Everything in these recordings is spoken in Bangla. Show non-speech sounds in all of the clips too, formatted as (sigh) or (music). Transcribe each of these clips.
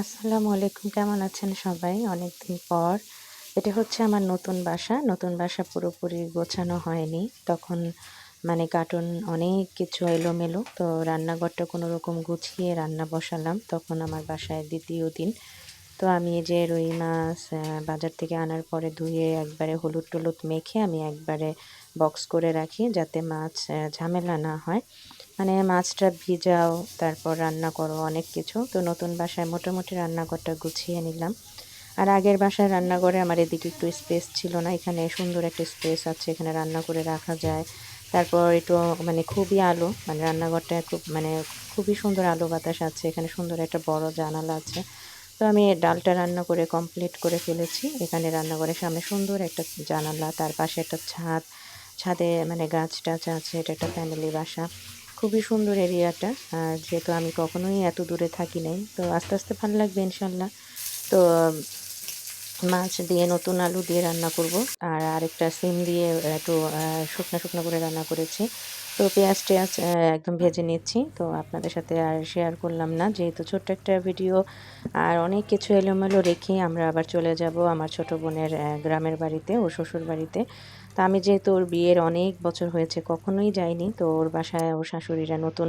আসসালামু আলাইকুম, কেমন আছেন সবাই? অনেকদিন পর। এটা হচ্ছে আমার নতুন বাসা। নতুন বাসা পুরোপুরি গোছানো হয়নি। তখন মানে কার্টুন অনেক কিছু এলোমেলো, তো রান্নাঘরটা কোনো রকম গুছিয়ে রান্না বসালাম। তখন আমার বাসায় দ্বিতীয় দিন। তো আমি যে রুই মাছ বাজার থেকে আনার পরে ধুয়ে একবারে হলুদ টলুদ মেখে আমি একবারে বক্স করে রাখি যাতে মাছ ঝামেলা না হয়। মানে মাছটা ভিজাও, তারপর রান্না করো অনেক কিছু। তো নতুন বাসায় মোটামুটি রান্নাঘরটা গুছিয়ে নিলাম। আর আগের বাসায় রান্নাঘরে আমার এদিকে একটু স্পেস ছিল না। এখানে সুন্দর একটা স্পেস আছে, এখানে রান্না করে রাখা যায়। তারপর একটু মানে খুবই আলো মানে রান্নাঘরটা খুব মানে খুবই সুন্দর আলো বাতাস আছে। এখানে সুন্দর একটা বড় জানালা আছে। তো আমি ডালটা রান্না করে কমপ্লিট করে ফেলেছি। এখানে রান্নাঘরের সামনে সুন্দর একটা জানালা, তার পাশে একটা ছাদ ছাদে মানে গাছ টাছ আছে, এটা একটা ফ্যামিলি বাসা। খুবই সুন্দর এরিয়াটা আর যেহেতু আমি কখনোই এত দূরে থাকি নাই, তো আস্তে আস্তে ভালো লাগবে ইনশাল্লাহ। তো মাছ দিয়ে নতুন আলু দিয়ে রান্না করব। আর আরেকটা সিম দিয়ে একটু শুকনো শুকনো করে রান্না করেছি। তো পেঁয়াজ টেয়াজ একদম ভেজে নিচ্ছি। তো আপনাদের সাথে আর শেয়ার করলাম না, যেহেতু ছোট্ট একটা ভিডিও আর অনেক কিছু এলোমেলো রেখে আমরা আবার চলে যাব আমার ছোট বোনের গ্রামের বাড়িতে ও শ্বশুর বাড়িতে। তো আমি যেহেতু ওর বিয়ের অনেক বছর হয়েছে, কখনোই যাইনি। তো ওর বাসায় ওর শাশুড়িরা নতুন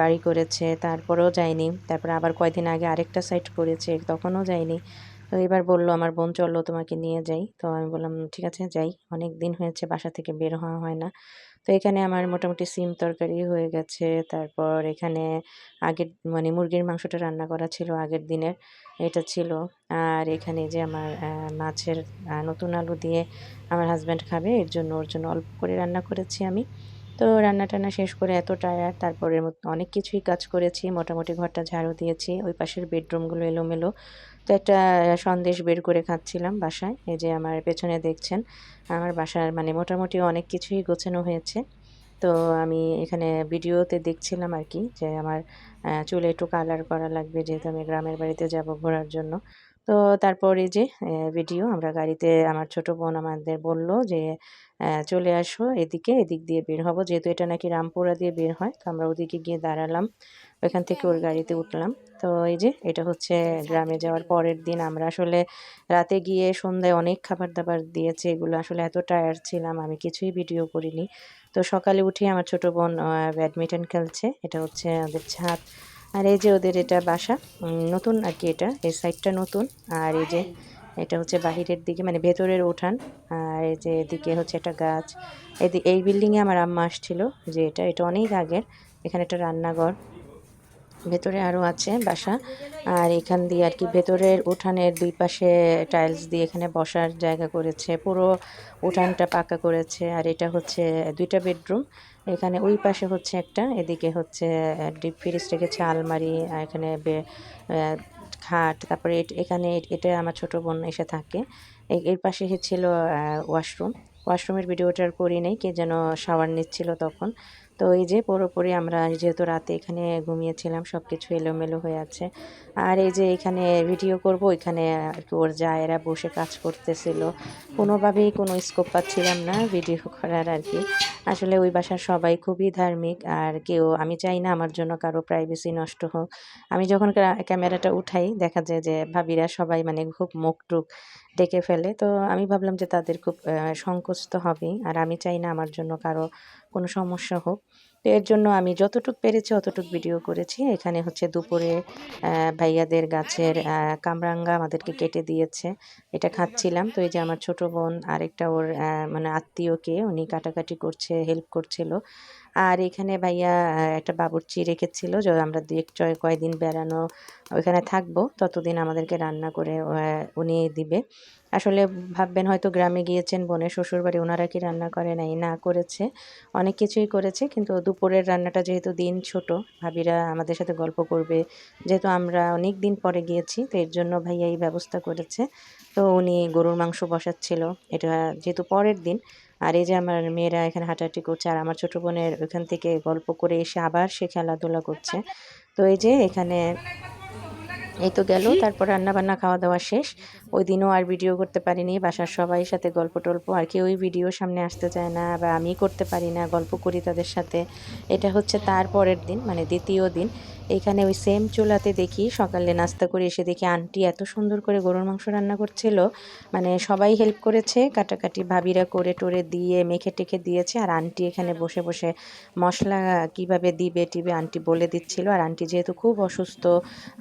বাড়ি করেছে, তারপরেও যাইনি তারপর আবার কয়দিন আগে আরেকটা সাইট করেছে, তখনও যাইনি তো এবার বলল, আমার বোন চলল তোমাকে নিয়ে যাই। তো আমি বললাম, ঠিক আছে, যাই। অনেক দিন হয়েছে, বাসা থেকে বের হওয়া হয় না। তো এখানে আমার মোটামুটি সিম তরকারি হয়ে গেছে। তারপর এখানে আগের মানে মুরগির মাংসটা রান্না করা ছিল আগের দিনের, এটা ছিল। আর এখানে যে আমার মাছের নতুন আলু দিয়ে আমার হাজব্যান্ড খাবে, এর জন্য ওর জন্য অল্প করে রান্না করেছি আমি। তো রান্না টান্না শেষ করে এত টায়ার তারপরে অনেক কিছুই কাজ করেছি, মোটামুটি ঘরটা ঝাড়ু দিয়েছি, ওই পাশের বেডরুমগুলো এলোমেলো। তো একটা সন্দেশ বের করে খাচ্ছিলাম বাসায়, এই যে আমার পেছনে দেখছেন, আমার বাসার মানে মোটামুটি অনেক কিছুই গোছানো হয়েছে। তো আমি এখানে ভিডিওতে দেখছিলাম আর কি, যে আমার চুলে একটু কালার করা লাগবে, যেহেতু আমি গ্রামের বাড়িতে যাব ঘোরার জন্য। তো তারপরে যে ভিডিও আমরা গাড়িতে, আমার ছোট বোন আমাদের বলল যে চলে আসো এদিকে, এদিক দিয়ে বের হব। যেহেতু এটা নাকি রামপুরা দিয়ে বের হয়, তো আমরা ওদিকে গিয়ে দাঁড়ালাম। ওইখান থেকে ওর গাড়িতে উঠলাম। তো এই যে, এটা হচ্ছে গ্রামে যাওয়ার পরের দিন। আমরা আসলে রাতে গিয়ে সন্ধ্যায় অনেক খাবার দাবার দিয়েছে। এগুলো আসলে এত টায়ার্ড ছিলাম, আমি কিছুই ভিডিও করিনি। তো সকালে উঠে আমার ছোট বোন ব্যাডমিন্টন খেলছে। এটা হচ্ছে আমাদের ছাদ। আর এই যে ওদের এটা বাসা নতুন আর কি এটা। এই সাইডটা নতুন। আর এই যে এটা হচ্ছে বাহিরের দিকে মানে ভেতরের উঠান, আর এই যে এদিকে হচ্ছে একটা গাছ। এদি- এই বিল্ডিংয়ে আমার আম্মা আসছিল যে এটা এটা অনেক আগের, এখানে একটা রান্নাঘর, ভেতরে আরও আছে বাসা, আর এখান দিয়ে আর কি ভেতরের উঠানের দুই পাশে টাইলস দিয়ে এখানে বসার জায়গা করেছে, পুরো উঠানটা পাকা করেছে, আর এটা হচ্ছে দুইটা বেডরুম এখানে ওই পাশে হচ্ছে একটা, এদিকে হচ্ছে ডিপ ফ্রিজ রেখেছে আলমারি, আর এখানে খাট, তারপরে এখানে এটা আমার ছোট বোন এসে থাকে। এর পাশে ছিল ওয়াশরুম ওয়াশরুমের ভিডিওটা আর করি নাই, কে যেন শাওয়ার নিচ্ছিল তখন। তো এই যে পুরোপুরি আমরা যেহেতু রাতে এখানে ঘুমিয়েছিলাম সব কিছু এলোমেলো হয়ে আছে। আর এই যে এখানে ভিডিও করব, এখানে আর কি ওর জায়েরা বসে কাজ করতেছিল, কোনোভাবেই কোনো স্কোপ পাচ্ছিলাম না ভিডিও (laughs) করার আর কি। আসলে ওই বাসার সবাই খুবই ধার্মিক, আর কেউ, আমি চাই না আমার জন্য কারও প্রাইভেসি নষ্ট হোক। আমি যখন ক্যা- ক্যামেরাটা উঠাই, দেখা যায় যে ভাবিরা সবাই মানে খুব মুখ টুক ডেকে ফেলে, তো আমি ভাবলাম যে তাদের খুব সংকোচ তো হবেই, আর আমি চাই না আমার জন্য কারও কোনো সমস্যা হোক। তো এর জন্য আমি যতটুক পেরেছি অতটুক ভিডিও করেছি। এখানে হচ্ছে দুপুরে ভাইয়াদের গাছের কামরাঙ্গা আমাদেরকে কেটে দিয়েছে। এটা খাচ্ছিলাম। তো এই যে আমার ছোট বোন আরেকটা ওর মানে আত্মীয়কে উনি কাটাকাটি করছে হেল্প করছিল। আর এখানে ভাইয়া একটা বাবুর্চি রেখেছিল যে আমরা দু এক চয় কয়দিন বেড়ানো ওইখানে থাকব। ততদিন আমাদেরকে রান্না করে উনি দিবে। আসলে ভাববেন হয়তো গ্রামে গিয়েছেন, বোনের শ্বশুরবাড়ি ওনারা কি রান্না করে নাই? না, করেছে। অনেক কিছুই করেছে, কিন্তু দুপুরের রান্নাটা যেহেতু দিন ছোট, ভাবিরা আমাদের সাথে গল্প করবে। যেহেতু আমরা অনেক দিন পরে গিয়েছি, তো এর জন্য ভাইয়া এই ব্যবস্থা করেছে। তো উনি গরুর মাংস বসাচ্ছিল। এটা যেহেতু পরের দিন আর এই যে আমার মেয়েরা এখানে হাঁটাহাঁটি করছে আর আমার ছোটো বোনের ওখান থেকে গল্প করে এসে আবার সে খেলাধুলা করছে। তো এই যে এখানে এই তো গেল, তারপর রান্না বান্না খাওয়া দাওয়া শেষ। ওই দিনও আর ভিডিও করতে পারিনি, বাসার সবাই সাথে গল্প টল্প, আর কেউই ভিডিও সামনে আসতে চায় না, বা আমি করতে পারি না, গল্প করি তাদের সাথে। এটা হচ্ছে তার পরের দিন মানে দ্বিতীয় দিন। এখানে ওই সেম চুলাতে দেখি, সকালে নাস্তা করে এসে দেখি আন্টি এত সুন্দর করে গরুর মাংস রান্না করছিল। মানে সবাই হেল্প করেছে, কাটাকাটি ভাবিরা করে টোরে দিয়ে, মেখে টেখে দিয়েছে, আর আন্টি এখানে বসে বসে মশলা কীভাবে দিবে টিবে আন্টি বলে দিচ্ছিল। আর আন্টি যেহেতু খুব অসুস্থ,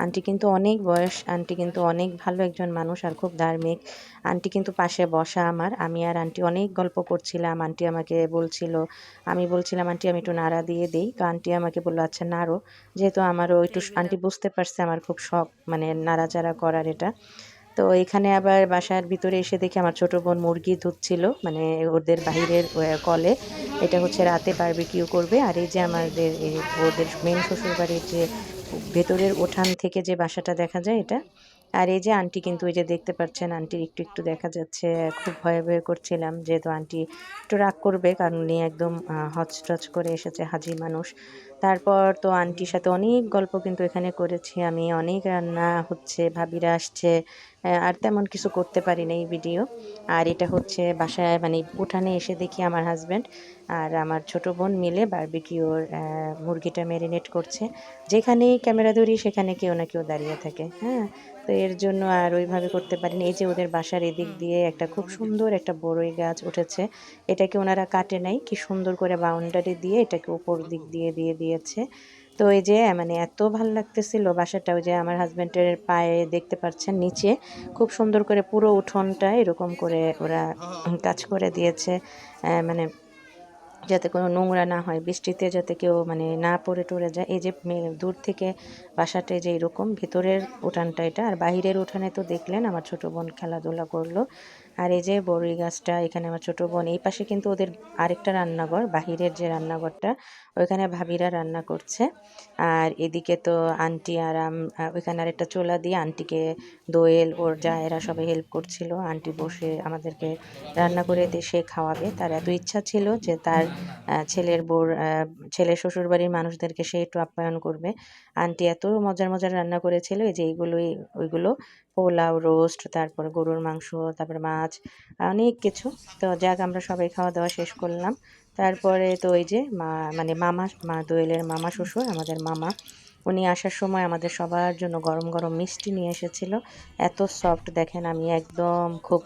আন্টি কিন্তু অনেক বয়স, আন্টি কিন্তু অনেক ভালো একজন মানুষ, আর খুব ধার্মিক। আন্টি কিন্তু পাশে বসা আমার। আমি আর আন্টি অনেক গল্প করছিলাম। আন্টি আমাকে বলছিল আমি বলছিলাম আন্টি আমি একটু নাড়া দিয়ে দিই। তো আন্টি আমাকে বলল আচ্ছা নাড়ো। যেহেতু আমারও একটু আন্টি বুঝতে পারছে আমার খুব শখ মানে নাড়াচাড়া করার এটা। তো এখানে আবার বাসার ভিতরে এসে দেখি আমার ছোট বোন মুরগি ধুচ্ছিল মানে ওদের বাহিরের কলে। এটা হচ্ছে রাতে পারবে বারবিকিউ করবে। আর এই যে আমাদের ওদের মেন শ্বশুর বাড়ির যে ভেতরের উঠান থেকে যে বাসাটা দেখা যায় এটা আর এই যে আন্টি কিন্তু এই যে দেখতে পাচ্ছেন, আন্টির একটু একটু দেখা যাচ্ছে। খুব ভয়ে ভয়ে করছিলাম, যেহেতু আন্টি একটু রাগ করবে, কারণ উনি একদম হচটচ করে এসেছে হাজি মানুষ। তারপর তো আন্টির সাথে অনেক গল্প কিন্তু এখানে করেছি আমি, অনেক রান্না হচ্ছে, ভাবিরা আসছে আর তেমন কিছু করতে পারি না এই ভিডিও আর এটা হচ্ছে বাসায় মানে উঠানে এসে দেখি আমার হাজব্যান্ড আর আমার ছোট বোন মিলে বারবিকিউর মুরগিটা ম্যারিনেট করছে। যেখানেই ক্যামেরা ধরি সেখানে কেউ না কেউ দাঁড়িয়ে থাকে হ্যাঁ? তো এর জন্য আর ওইভাবে করতে পারিনি। এই যে ওদের বাসার এদিক দিয়ে একটা খুব সুন্দর একটা বড়ই গাছ উঠেছে। এটাকে ওনারা কাটে নাই, কি সুন্দর করে বাউন্ডারি দিয়ে এটাকে উপর দিক দিয়ে দিয়ে দিয়েছে। তো এই যে মানে এত ভালো লাগতেছিল বাসাটা, ওই যে আমার হাজব্যান্ডের পায়ে দেখতে পাচ্ছেন নিচে, খুব সুন্দর করে পুরো উঠোনটা এরকম করে ওরা কাজ করে দিয়েছে মানে যাতে কোনো নোংরা না হয়, বৃষ্টিতে যাতে কেউ মানে না পড়ে টরে যায়। এই যে দূর থেকে বাসাটা যে এরকম, ভেতরের উঠানটা এটা, আর বাহিরের উঠানে তো দেখলেন আমার ছোট বোন খেলাধুলা করল। আর এই যে বড়ই গাছটা, এখানে আমার ছোট বোন, এই পাশে কিন্তু ওদের আরেকটা রান্নাঘর, বাহিরের যে রান্নাঘরটা, ওইখানে ভাবিরা রান্না করছে। আর এদিকে তো আন্টি আর ওইখানে আরেকটা চোলা দিয়ে আন্টিকে দোয়েল, ওর যা এরা সবাই হেল্প করছিল, আন্টি বসে আমাদেরকে রান্না করে দেশে খাওয়াবে। তার এত ইচ্ছা ছিল যে তার ছেলের বোর ছেলের শ্বশুরবাড়ির মানুষদেরকে সে একটু আপ্যায়ন করবে। আন্টি এত মজার মজার রান্না করেছিল, এই যে এইগুলোই, ওইগুলো পোলাও রোস্ট, তারপর গরুর মাংস, তারপর মাছ অনেক কিছু। তো যাক, আমরা সবাই খাওয়া দাওয়া শেষ করলাম। তারপরে তো ওই যে মা মানে মামা, মা দোয়েলের মামা শ্বশুর, আমাদের মামা। উনি আসার সময় আমাদের সবার জন্য গরম গরম মিষ্টি নিয়ে এসেছিল। এত সফট দেখেন আমি একদম খুব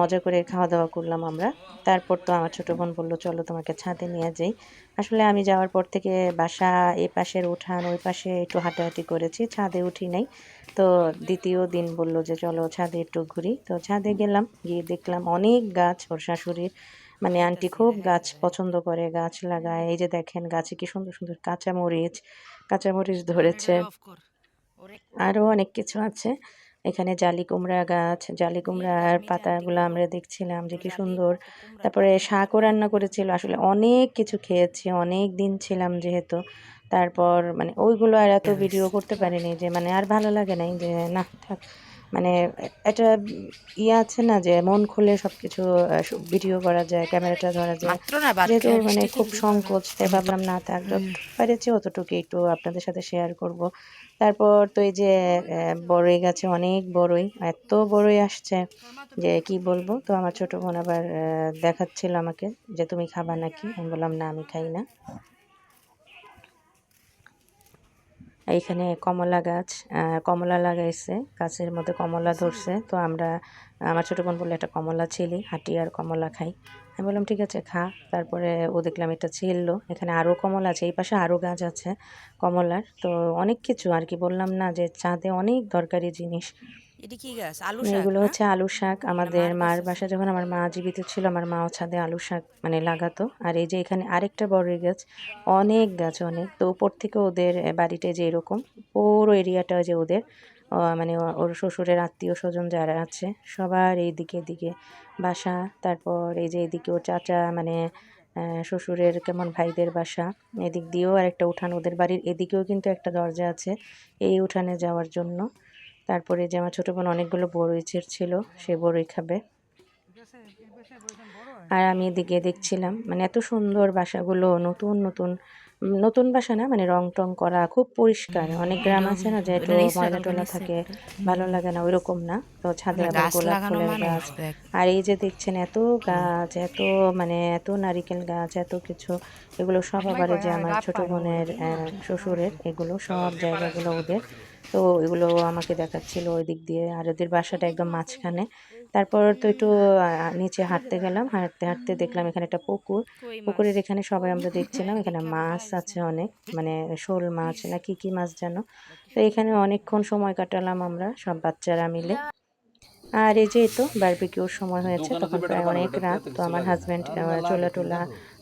মজা করে খাওয়া দাওয়া করলাম আমরা। তারপর তো আমার ছোটো বোন বলল, চলো তোমাকে ছাদে নিয়ে যাই। আসলে আমি যাওয়ার পর থেকে বাসা এ পাশের উঠান, ওই পাশে একটু হাঁটাহাঁটি করেছি, ছাদে উঠি নাই। তো দ্বিতীয় দিন বলল যে, চলো ছাদে একটু ঘুরি। তো ছাদে গেলাম, গিয়ে দেখলাম অনেক গাছ, ওর শাশুড়ির মানে আন্টি খুব গাছ পছন্দ করে, গাছ লাগায়। এই যে দেখেন গাছে কি সুন্দর সুন্দর কাঁচামরিচ কাঁচামরিচ ধরেছে। আরও অনেক কিছু আছে। এখানে জালি কুমড়া গাছ জালি কুমড়ার পাতাগুলো আমরা দেখছিলাম যে কি সুন্দর। তারপরে শাকও রান্না করেছিল। আসলে অনেক কিছু খেয়েছি অনেক দিন ছিলাম যেহেতু। তারপর মানে ওইগুলো আর এত ভিডিও করতে পারিনি যে মানে আর ভালো লাগে নাই যে না থাক। মানে একটা ইয়ে আছে না যে মন খুলে সব কিছু ভিডিও করা যায় ক্যামেরাটা ধরা যায়। যেহেতু মানে খুব সংকোচ তাই ভাবলাম না থাক পেরেছি অতটুকু একটু আপনাদের সাথে শেয়ার করব। তারপর তো এই যে বড়ই গাছে অনেক বড়ই এত বড়ই আসছে যে কি বলব? তো আমার ছোট বোন আবার দেখাচ্ছিল আমাকে যে তুমি খাবা নাকি? আমি বললাম না আমি খাই না। এইখানে কমলা গাছ কমলা লাগাইছে, গাছের মধ্যে কমলা ধরছে। তো আমরা, আমার ছোটো বোন বলল একটা কমলা ছিলি, হাঁটি আর কমলা খাই। আমি বললাম, ঠিক আছে, খা। তারপরে ও দেখলাম এটা ছিললো। এখানে আরও কমলা আছে, এই পাশে আরও গাছ আছে কমলার। তো অনেক কিছু আর কি, বললাম না যে চাঁদে অনেক দরকারি জিনিস। এগুলো হচ্ছে আলু শাক। আমাদের মার বাসা যখন আমার মা জীবিত ছিল আমার মাও ছাদে আলু শাক মানে লাগাতো। আর এই যে এখানে আরেকটা বড় গাছ অনেক গাছ অনেক। তো উপর থেকে ওদের বাড়িতে যে এরকম পুরো এরিয়াটা যে ওদের মানে ওর শ্বশুরের আত্মীয় স্বজন যারা আছে সবার এই দিকে এদিকে বাসা তারপর এই যে এদিকে ওর চাচা মানে শ্বশুরের কেমন ভাইদের বাসা এদিক দিয়েও আর একটা উঠান। ওদের বাড়ির এদিকেও কিন্তু একটা দরজা আছে এই উঠানে যাওয়ার জন্য। তারপরে যে আমার ছোটো বোন অনেকগুলো বড়ই ছিল সে বড়ই খাবে। আর আমি এদিকে দেখছিলাম মানে এত সুন্দর বাসাগুলো নতুন নতুন নতুন বাসা না মানে রং টং করা খুব পরিষ্কার। অনেক গ্রাম আছে না যে একটু ময়লা টয়লা থাকে ভালো লাগে না ওইরকম না। তো ছাদে আবার গোলাপ ফুলের মানে গাছ। আর এই যে দেখছেন এত গাছ এত মানে এত নারিকেল গাছ এত কিছু। এগুলো সব আবার যে আমার ছোট বোনের শ্বশুরের এগুলো সব জায়গাগুলো ওদের। তো এগুলো আমাকে দেখাচ্ছিল ওই দিক দিয়ে। আর ওদের বাসাটা একদম মাঝখানে। তারপর তো একটু নিচে হাঁটতে গেলাম। হাঁটতে হাঁটতে দেখলাম এখানে একটা পুকুর। পুকুরের এখানে সবাই আমরা দেখছিলাম। এখানে মাছ আছে অনেক। মানে শোল মাছ না কি কি মাছ যেন। তো এখানে অনেকক্ষণ সময় কাটালাম আমরা সব বাচ্চারা মিলে। আর এই যে তো বারবিকিউর সময় হয়েছে তখন প্রায় অনেক রাত। তো আমার হাজব্যান্ড চোলা টোলা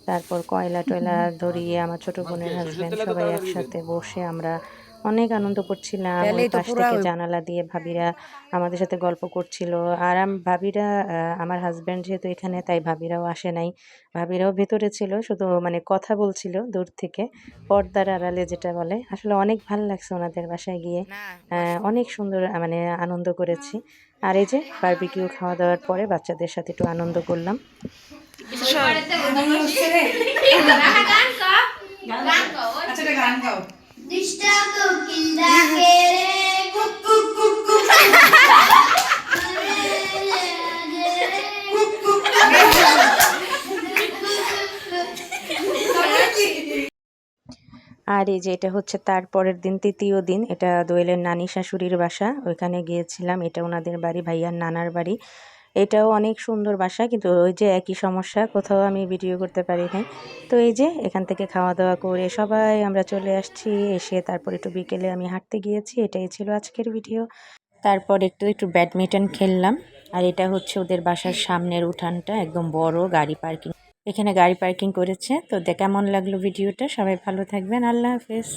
তারপর কয়লা টয়লা (laughs) ধরিয়ে আমার ছোট বোনের হাজব্যান্ড সবাই একসাথে বসে আমরা অনেক আনন্দ করছিলাম। ওই পাশ থেকে জানালা দিয়ে ভাবিরা আমাদের সাথে গল্প করছিল। আর আম- ভাবিরা আমার হাজব্যান্ড যেহেতু এখানে তাই ভাবিরাও আসে নাই। ভাবিরাও ভেতরে ছিল শুধু মানে কথা বলছিল দূর থেকে পর্দার আড়ালে যেটা বলে। আসলে অনেক ভালো লাগছে ওনাদের বাসায় গিয়ে। আহ, অনেক সুন্দর মানে আনন্দ করেছি। আর এই যে বারবিকিউ খাওয়া দাওয়ার পরে বাচ্চাদের সাথে একটু আনন্দ করলাম। আচ্ছা গান গাও। আর এই যে এটা হচ্ছে তার পরের দিন, তৃতীয় দিন। এটা দোয়েলের নানি শাশুড়ির বাসা। ওইখানে গিয়েছিলাম। এটা ওনাদের বাড়ি, ভাইয়ার নানার বাড়ি। এটাও অনেক সুন্দর বাসা, কিন্তু ওই যে একই সমস্যা, কোথাও আমি ভিডিও করতে পারি নাই তো এই যে এখান থেকে খাওয়া দাওয়া করে সবাই আমরা চলে আসছি, এসে তারপর একটু বিকেলে আমি হাঁটতে গিয়েছি, এটাই ছিল আজকের ভিডিও তারপর একটু একটু ব্যাডমিন্টন খেললাম, আর এটা হচ্ছে ওদের বাসার সামনের উঠানটা, একদম বড় গাড়ি পার্কিং এখানে গাড়ি পার্কিং করেছে, তো কেমন লাগল ভিডিওটা সবাই ভালো থাকবেন, আল্লাহ হাফেজ।